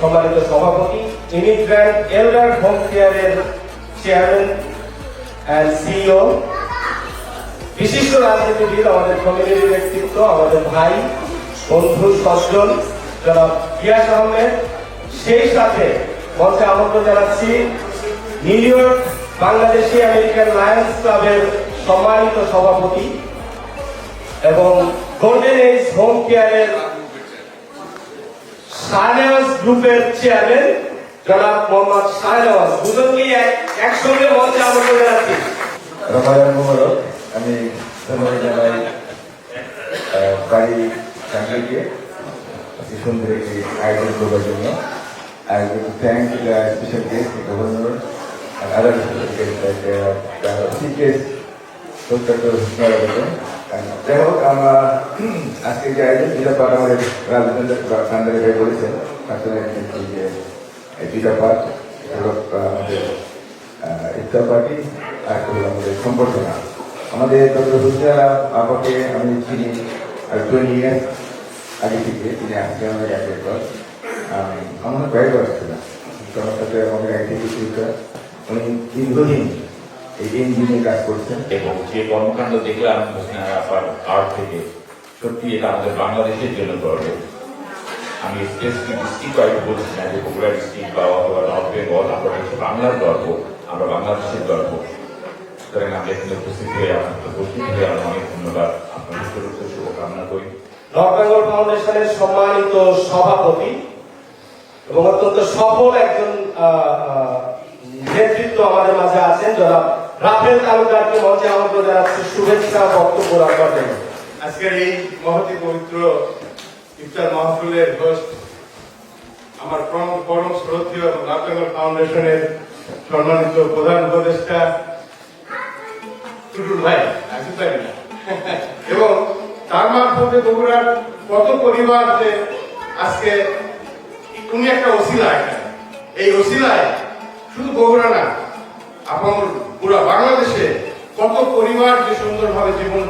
সম্মানিত সভাপতি immigrant elder home কেয়ারের চেয়ারম্যান অ্যান্ড বিশিষ্ট রাজনীতিবিদ, আমাদের কমিউনিটি ব্যক্তিত্ব, আমাদের ভাই, বন্ধু, সজ্জন, জনাব গিয়াস আহমেদ। সেই সাথে মঞ্চে আমন্ত্রণ জানাচ্ছি New York Bangladeshi American lions ক্লাবের সম্মানিত সভাপতি এবং গোল্ডেন এজ হোম কেয়ারের শাহনেওয়াজ গ্রুপের চেয়ারম্যান জনাব মোহাম্মদ দুজনকেই এক- একসঙ্গে মঞ্চে আমন্ত্রণ জানাচ্ছি। রমায়ণ মোবারক আমি ধন্যবাদ জানাই বাড়ি চাকরিকে অতি সুন্দর একটি আয়োজন করবার জন্য। I will thank the special guest governor and other special guests like uh, the Dr. Husnaরাবেন যাই হোক আমরা আজকে যে আয়োজন যেটা পাঠ আমাদের রাজেন্দ্র আহ, আমাদের ইফতার পার্টি আর আমাদের সম্বর্ধনা আমাদের ডক্টর হুসরা আপাকে আমি চিনি টোয়েন্টি ইয়ার্স তিনি আজকে আমাদের এক একবার আমার কয়েকবার ছিল তোমার সাথে আমাদের অ্যাক্টিভিটিটা উনি দীর্ঘদিন এই ইঞ্জিনে কাজ করছেন। এবং যে কর্মকাণ্ড দেখলাম হোসেনা আপার আর্ট থেকে সত্যি এটা আমাদের বাংলাদেশের জন্য গর্ব আমি স্পেসিফিক ডিস্ট্রিক্ট কয়েকটা বলছি না যে বগুড়া ডিস্ট্রিক্ট বা অথবা নর্থ বেঙ্গল আমরা হচ্ছে বাংলার গর্ব আমরা বাংলাদেশের গর্ব। সুতরাং আমরা এখানে উপস্থিত হয়ে আপনাকে উপস্থিত হয়ে আমরা অনেক ধন্যবাদ। আপনাদের সুরক্ষা শুভকামনা করি। নর্থ বেঙ্গল ফাউন্ডেশনের সম্মানিত সভাপতি এবং অত্যন্ত সফল একজন নেতৃত্ব আমাদের মাঝে আছেন জনাব রাফেল তালুকদারকে মঞ্চে আমন্ত্রণ জানাচ্ছি। শুভেচ্ছা, বক্তব্য রাখবার জন্য। আজকের এই মহতি পবিত্র ইফতার মাহফিলের হোস্ট আমার পরম পরম শ্রদ্ধেয় নাটকর ফাউন্ডেশনের সম্মানিত প্রধান উপদেষ্টা টুটুল ভাই আসিফ ভাই না। এবং তার মারফতে বগুড়ার কত পরিবার যে আজকে উনি একটা ওসিলা এই ওসিলায় শুধু বগুড়া না, আপামর পুরো বাংলাদেশে কত পরিবার যে সুন্দরভাবে জীবন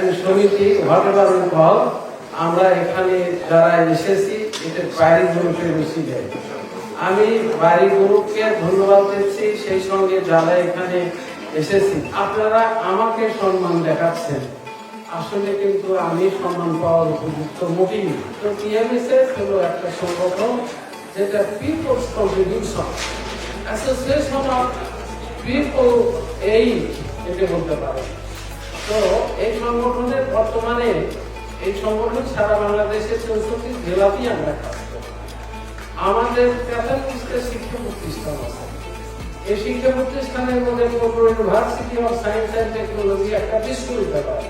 হ্যাঁ, সমিতি ঘটনার ফল আমরা এখানে যারা এসেছি এটা বাড়ি গ্রুপে বেশি দেয়। আমি বাড়ি গ্রুপকে ধন্যবাদ দিচ্ছি সেই সঙ্গে যারা এখানে এসেছি। আপনারা আমাকে সম্মান দেখাচ্ছেন। আসলে কিন্তু আমি সম্মান পাওয়ার উপযুক্ত না। তো টিএমএসএস হলো একটা সংগঠন যেটা peoples contribution association of people এই একে বলতে পারেন। তো এই সংগঠনের বর্তমানে, এই সংগঠন সারা বাংলাদেশের চৌষট্টি জেলাতেই আমরা কাজ করি। আমাদের তেতাল্লিশটা শিক্ষা প্রতিষ্ঠান আছে। এই শিক্ষা প্রতিষ্ঠানের মধ্যে university of science and technology একটা বিশ্ববিদ্যালয়।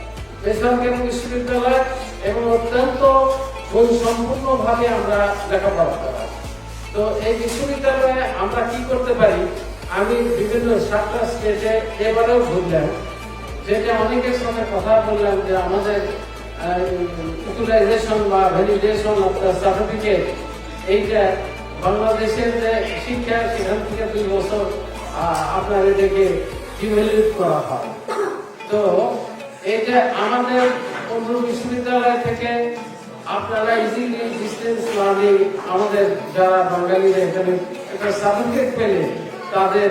বেসরকারি বিশ্ববিদ্যালয় এবং অত্যন্ত সম্পূর্ণ ভাবে আমরা লেখাপড়া করা। তো এই বিশ্ববিদ্যালয়ে আমরা কি করতে পারি? আমি বিভিন্ন সাতটা স্টেটে এবারেও ঘুরলাম। যেটা অনেকের সঙ্গে কথা বললাম যে আমাদের ইউটিলাইজেশন বা ভ্যালিডেশন অফ দ্য সার্টিফিকেট এইটা বাংলাদেশের যে শিক্ষা, সেখান থেকে দুই বছর আপনার এটাকে ইভ্যালুয়েট করা হয়। তো এটা আমাদের অন্য বিশ্ববিদ্যালয় থেকে আপনারা ইজিলি ডিস্টেন্স লার্নিং আমাদের যারা বাঙালিরা এখানে একটা সার্টিফিকেট পেলে তাদের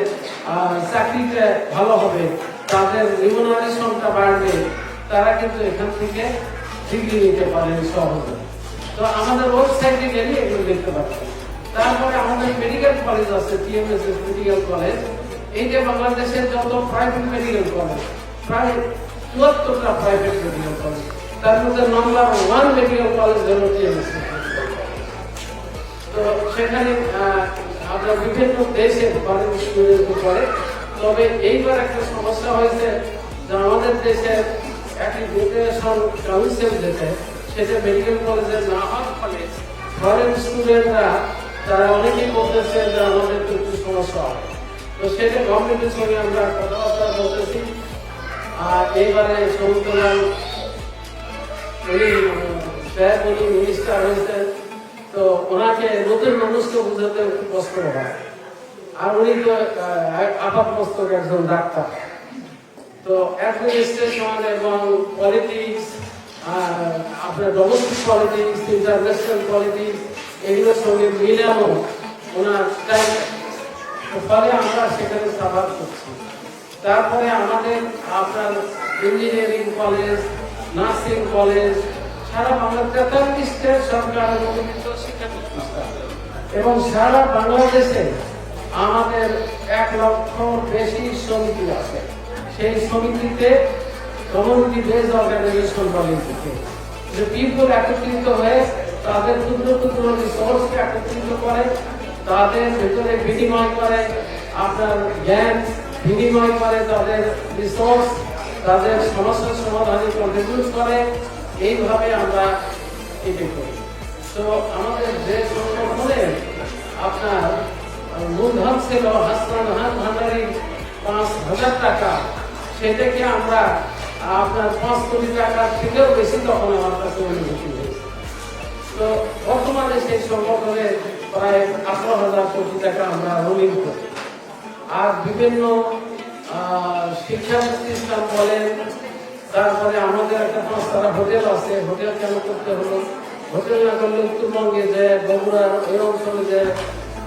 চাকরিটা ভালো হবে। তাদের রিমুনারেশনটা বাড়বে, তারা কিন্তু এখান থেকে ডিগ্রি নিতে পারেন সহজে। তো আমাদের ওয়েবসাইটে গেলে এগুলো দেখতে পাচ্ছেন তারপরে আমাদের মেডিকেল কলেজ আছে টিএমএস মেডিকেল কলেজ এই যে বাংলাদেশের যত প্রাইভেট মেডিকেল কলেজ প্রায় চুয়াত্তরটা প্রাইভেট মেডিকেল কলেজ তার মধ্যে নাম্বার ওয়ান মেডিকেল কলেজ হলো টিএমএস তো সেখানে আমরা বিভিন্ন দেশে স্টুডেন্ট করে তবে এইবার একটা সমস্যা হয়েছে যে আমাদের দেশে একটি ডেপুটেশন কাউন্সিল যেতে, সেটা মেডিকেল কলেজে না হওয়ার ফলে ফরেন স্টুডেন্টরা তারা অনেকেই বলতেছে যে আমাদের তো একটু সমস্যা হয় তো সেটা গভর্নমেন্টের সঙ্গে আমরা কথাবার্তা বলতেছি। আর এইবারে সমুদ্রলাল উনি সাহেব উনি মিনিস্টার হয়েছেন। তো ওনাকে নতুন মানুষকে বোঝাতে কষ্ট হয় আর উনি তো আপাত মস্তক একজন ডাক্তার। তো অ্যাডমিনিস্ট্রেশন এবং পলিটিক্স আপনার ডোমেস্টিক পলিটিক্স ইন্টারন্যাশনাল পলিটিক্স এগুলোর সঙ্গে মিলানো ওনার টাইম ফলে আমরা সেখানে সাফার করছি। তারপরে আমাদের আপনার ইঞ্জিনিয়ারিং কলেজ নার্সিং কলেজ সারা বাংলা তেতাল্লিশটা সরকার অনুমোদিত শিক্ষা প্রতিষ্ঠান এবং সারা বাংলাদেশে আমাদের এক লক্ষ বেশি সমিতি আছে সেই সমিতিতে কমিউনিটি বেস অর্গানাইজেশন বলে এটাকে। যে পিপুল একত্রিত হয়ে তাদের ক্ষুদ্র ক্ষুদ্র রিসোর্সকে একত্রিত করে, তাদের ভেতরে বিনিময় করে, আপনার জ্ঞান বিনিময় করে তাদের রিসোর্স তাদের সমস্যার সমাধানে কন্ট্রিবিউট করে, এইভাবে আমরা এটি করি তো আমাদের যে সংগঠনে আপনার মূলধন ছিল হাসনান হান পাঁচ হাজার টাকা সেটাকে আমরা আপনার পাঁচ কোটি টাকার থেকেও বেশি তখন আমার কাছে হয়েছে। তো বর্তমানে সেই সংগঠনে প্রায় আঠারো হাজার কোটি টাকা আমরা রোলিং করি আর বিভিন্ন শিক্ষা প্রতিষ্ঠান বলেন তারপরে আমাদের একটা পাঁচতারা হোটেল আছে হোটেল কেন করতে হলো হোটেল না করলে উত্তরবঙ্গে যে বগুড়ার ওই অঞ্চলে যে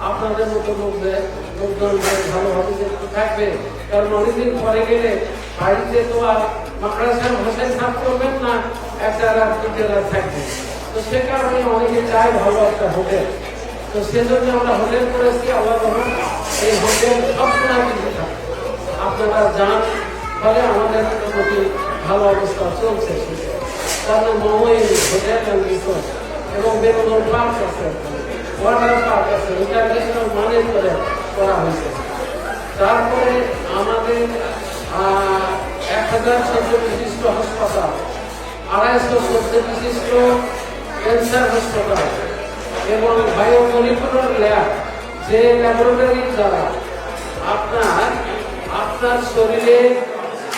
আপনাদের মতো লোক যে ভালোভাবে যে থাকবে, কারণ অনেকদিন পরে গেলে বাড়িতে তো আর মাদ্রাসার ভাষায় সাফ করবেন না, একটা রাত টিচাররা থাকবে। তো সে কারণে অনেকে চায় ভালো একটা হোটেল। তো সেজন্য আমরা হোটেল করেছি, আল্লাহ রহমান, এই হোটেল সবসময় কিন্তু আপনারা যান, ফলে আমাদের মোটামুটি ভালো অবস্থা চলছে। কারণ মমই হোটেল অ্যান্ড এবং বেরোনোর পার্ক আছে। ওয়াটার পার্ক আছে করে করা হয়েছে তারপরে আমাদের এক হাজার সদ্য বিশিষ্ট হাসপাতাল আড়াইশো সদ্য বিশিষ্ট ক্যান্সার হাসপাতাল এবং বায়োমলিকুলার ল্যাব যে ল্যাবরেটরির দ্বারা আপনার আপনার শরীরে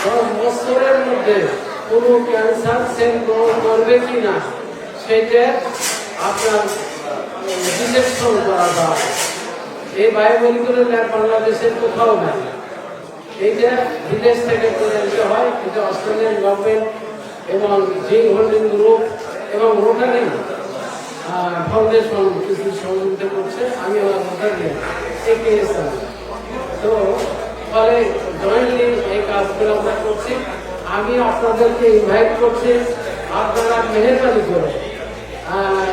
দশ বছরের মধ্যে কোনো ক্যান্সার সেল গ্রহণ করবে কিনা সেটা আপনার ডিটেকশন করা যায় এই বায়োমলিকুলার ল্যাব বাংলাদেশের কোথাও নাই। এইটা বিদেশ থেকে করে আনতে হয় এটা অস্ট্রেলিয়ান গভর্নমেন্ট এবং জিং হোল্ডিং গ্রুপ এবং রোটারি ফাউন্ডেশন কিছু সহযোগিতা করছে। আমি আমার রোটারি এগিয়েছিলাম তো ফলে জয়েন্টলি এই কাজগুলো আমরা করছি। আমি আপনাদেরকে ইনভাইট করছি আপনারা মেহরবানি করে। আহ,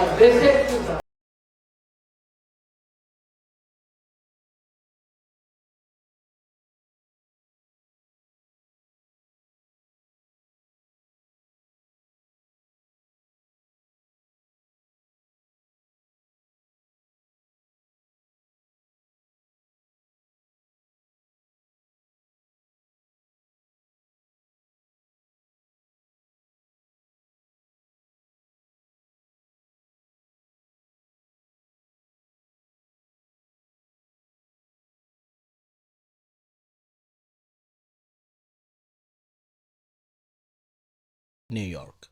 দেশে একটু নিউ ইয়র্ক